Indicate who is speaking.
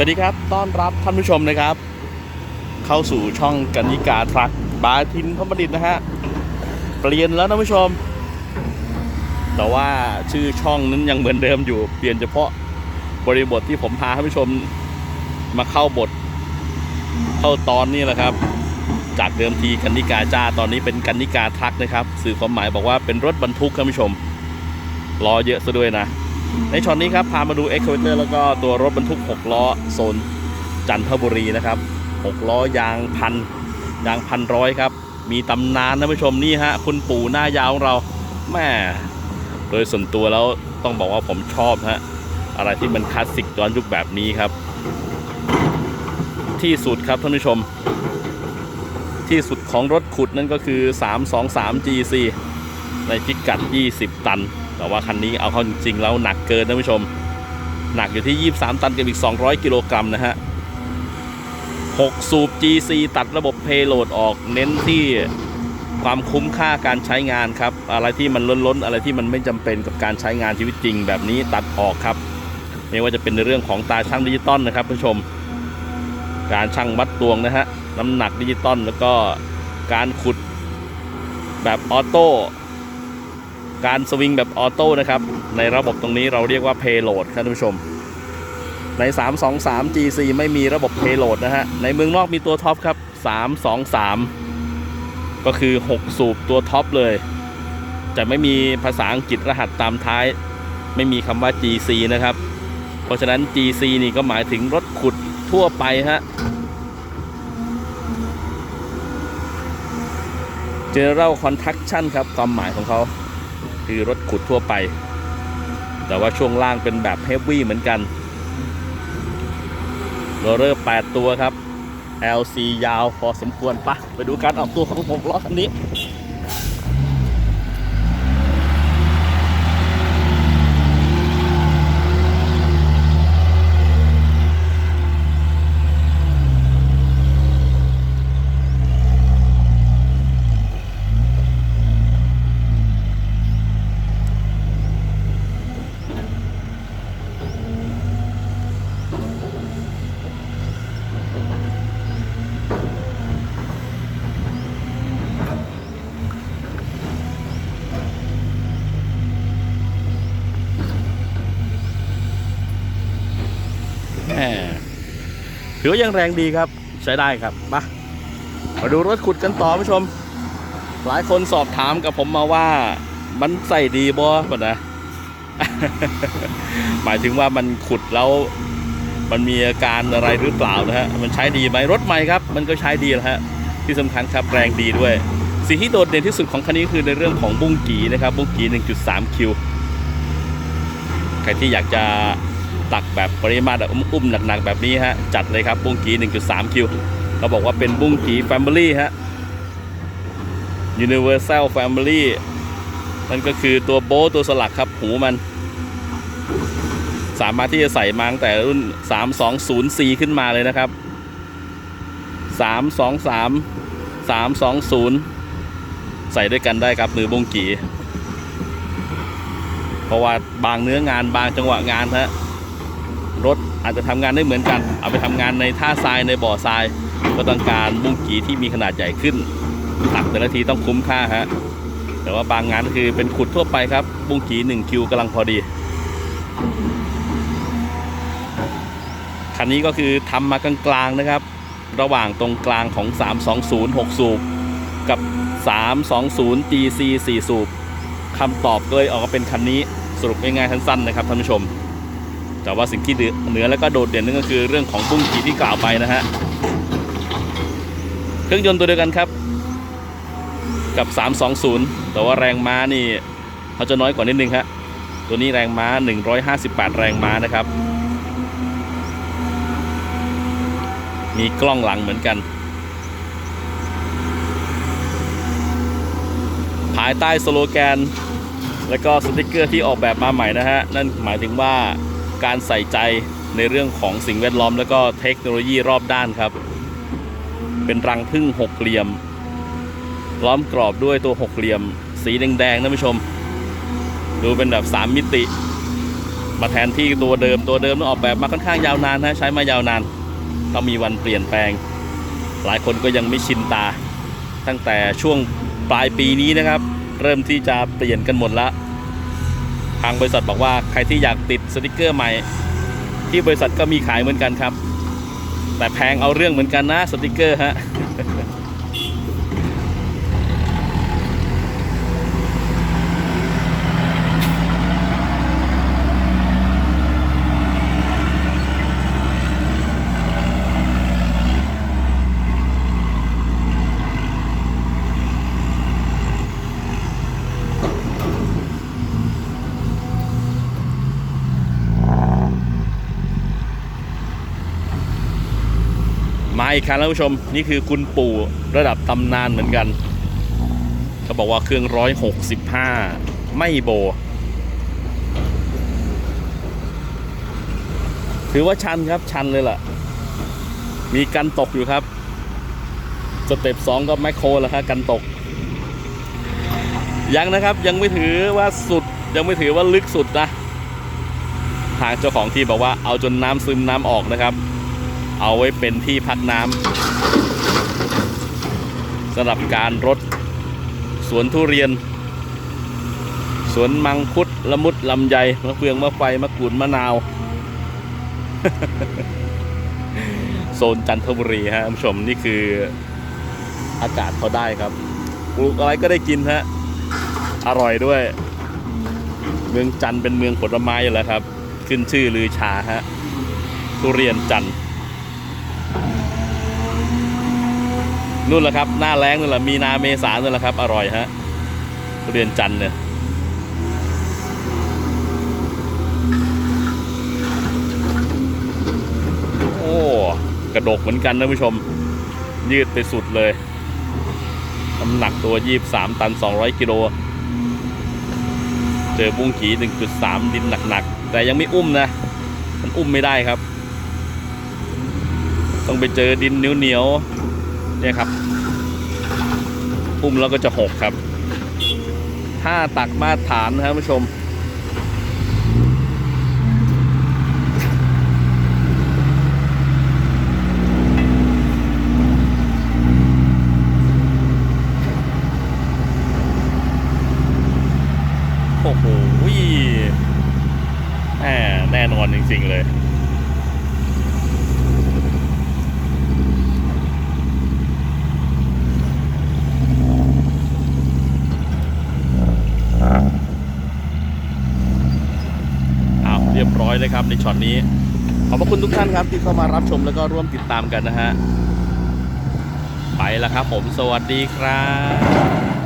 Speaker 1: สวัสดีครับ ต้อนรับท่านผู้ชมนะครับ เข้าสู่ช่องกันิกาทรัคบาทินพมดิตนะฮะ เปลี่ยนแล้วท่านผู้ชม แต่ว่าชื่อช่องนั้นยังเหมือนเดิมอยู่ เปลี่ยนเฉพาะบริบทที่ผมพาท่านผู้ชมมาเข้าบท เข้าตอนนี้แหละครับ จากเดิมทีกันนิกาจ้าตอนนี้เป็นกันนิกาทรัคนะครับ สื่อความหมายบอกว่าเป็นรถบรรทุกท่านผู้ชมล้อเยอะซะด้วยนะ ในช็อตนี้ครับพามาดู e x c a v a t o r แล้วก็ตัวรถบรรทุก 6 ล้อโซนจันทบุรีนะครับ 6 ล้อยางพันยางพันร้อยครับ มีตำนานนะผู้ชมนี่ฮะคุณปู่หน้ายาวของเราแม่โดยส่วนตัวแล้วต้องบอกว่าผมชอบฮะอะไรที่มันคลาสสิกย้อนยุคแบบนี้ครับ ที่สุดครับท่านผู้ชม ที่สุดของรถขุดนั่นก็คือ 323 GC ในพิกัด 20 ตัน แต่ว่าคันนี้เอาเข้าจริงๆแล้วหนักเกินนะผู้ชม หนักอยู่ที่ 23 ตันกับอีก 200 กิโลกรัมนะฮะ 6 สูบ GC ตัดระบบเพโลดออกเน้นที่ความคุ้มค่าการใช้งานครับ อะไรที่มันล้นๆ อะไรที่มันไม่จำเป็นกับการใช้งานชีวิตจริง แบบนี้ตัดออกครับ ไม่ว่าจะเป็นในเรื่องของตาช่างดิจิตอลนะครับผู้ชม การช่างวัดตวงนะฮะน้ำหนักดิจิตอลแล้วก็การขุดแบบออโต้ การสวิงแบบออโต้นะครับ ในระบบตรงนี้เราเรียกว่า Payload ครับท่านผู้ชม ใน 323 GC ไม่มีระบบ Payload นะฮะ ในเมืองนอกมีตัวท็อปครับ 323 ก็คือ 6 สูบตัวท็อปเลย จะไม่มีภาษาอังกฤษรหัสตามท้าย ไม่มีคำว่า GC นะครับ เพราะฉะนั้น GC นี่ก็หมายถึงรถขุดทั่วไปฮะ General Construction ครับความหมายของเขา คือรถขุดทั่วไป แต่ว่าช่วงล่างเป็นแบบเฮฟวี่เหมือนกันโรเลอร์8ตัวครับ LC ยาวพอสมควรปะไปดูการออกตัวของผมล้อคันนี้ ถือว่ายังแรงดีครับใช้ได้ครับมามาดูรถขุดกันต่อผู้ชม หลายคนสอบถามกับผมมาว่า มันใส่ดีบ่ปะนะ หมายถึงว่ามันขุดแล้ว มันมีอาการอะไรหรือเปล่านะฮะ มันใช้ดีไหมรถใหม่ครับ มันก็ใช้ดีนะฮะ ที่สำคัญครับแรงดีด้วย สิ่งที่โดดเด่นที่สุดของคันนี้คือในเรื่องของบุ้งกีนะครับ บุ้งกี 1.3 คิว ใครที่อยากจะ ตักแบบปริมาตรแบบอุ้มๆหนักๆแบบนี้ฮะจัดเลยครับบุ้งกี 1.3 คิวเขาบอกว่าเป็นบุ้งกี Family ฮะ Universal Family นั่นก็คือตัวโบตัวสลักครับหูมัน สามารถที่จะใส่มาตั้งแต่รุ่น 3204ขึ้นมาเลยนะครับ 323 320 ใส่ด้วยกันได้ครับมือบุ้งกีเพราะว่าบางเนื้องานบางจังหวะงานฮะ รถอาจจะทำงานได้เหมือนกัน เอาไปทำงานในท่าทรายในบ่อทราย ก็ต้องการบุ้งกีที่มีขนาดใหญ่ขึ้นตักแต่ละทีต้องคุ้มค่าฮะแต่ว่าบางงานก็คือเป็นขุดทั่วไปครับ บุ้งกี1คิวกำลังพอดี คันนี้ก็คือทำมากลางๆนะครับ ระหว่างตรงกลางของ 320 6 สูบ กับ 320 GC 4 สูบคำตอบก็เลยออกมาเป็นคันนี้สรุปง่ายๆสั้นๆนะครับท่านผู้ชม แต่ว่าสิ่งที่เหนือแล้วก็โดดเด่นนั่นก็คือเรื่องของบุ้งกีที่กล่าวไปนะฮะ เครื่องยนต์ตัวเดียวกันครับ กับ 320 แต่ว่าแรงม้านี่เขาจะน้อยกว่านิดนึงฮะตัวนี้แรงม้า 158 แรงม้านะครับ มีกล้องหลังเหมือนกัน ภายใต้สโลแกน และก็สติกเกอร์ที่ออกแบบมาใหม่นะฮะ นั่นหมายถึงว่า การใส่ใจในเรื่องของสิ่งแวดล้อม แล้วก็เทคโนโลยีรอบด้านครับ เป็นรังพึ่งหกเหลี่ยม ล้อมกรอบด้วยตัวหกเหลี่ยม สีแดงๆนะผู้ชม ดูเป็นแบบ3มิติ มาแทนที่ตัวเดิมตัวเดิมต้องออกแบบมาค่อนข้างยาวนานนะใช้มายาวนานต้องมีวันเปลี่ยนแปลง หลายคนก็ยังไม่ชินตา ตั้งแต่ช่วงปลายปีนี้นะครับ เริ่มที่จะเปลี่ยนกันหมดละ ทางบริษัทบอกว่าใครที่อยากติดสติกเกอร์ใหม่ ที่บริษัทก็มีขายเหมือนกันครับ แต่แพงเอาเรื่องเหมือนกันนะสติกเกอร์ฮะ อีกครั้งแล้วผู้ชม นี่คือคุณปู่ระดับตำนานเหมือนกันเขาบอกว่าเครื่องร้อยหกสิบห้าไม่โบ ถือว่าชันครับชันเลยล่ะ มีกันตกอยู่ครับ สเต็ปสองก็แมคโครแล้วครับกันตก ยังนะครับยังไม่ถือว่าสุดยังไม่ถือว่าลึกสุดนะ ทางเจ้าของที่บอกว่าเอาจนน้ำซึมน้ำออกนะครับ เอาไว้เป็นที่พักน้ำสำหรับการรดสวนทุเรียน สวนมังคุดละมุดลำไยมะเฟืองมะไฟมะกรูดมะนาว โซนจันทบุรีฮะท่านผู้ชมนี่คืออากาศเขาได้ครับปลูกอะไรก็ได้กินฮะอร่อยด้วย เมืองจันเป็นเมืองผลไม้อยู่แล้วครับ ขึ้นชื่อลือชาฮะทุเรียนจันทร์ นู่นแหละครับ หน้าแรงนั่นแหละมีนาเมษานั่นแหละครับ อร่อยฮะทุเรียนจันเนี่ยโอ้กระดกเหมือนกันนะผู้ชม ยืดไปสุดเลยน้ำหนักตัว 23 ตัน 200 กิโล เจอบุ้งกี1.3 ดินหนักๆ แต่ยังไม่อุ้มนะ มันอุ้มไม่ได้ครับ ต้องไปเจอดินเหนียวๆ เนี่ยครับอุ้มแล้วก็จะหกครับถ้าตักมาตรฐานนะครับผู้ชม โอ้โหแหมแน่นอนจริง ๆ เลย อ้าวเรียบ ร้อยเลยครับในช็อตนี้ ขอบพระคุณทุกท่านครับที่เข้ามารับชมแล้วก็ร่วมติดตามกันนะฮะ ไปแล้วครับผมสวัสดีครับ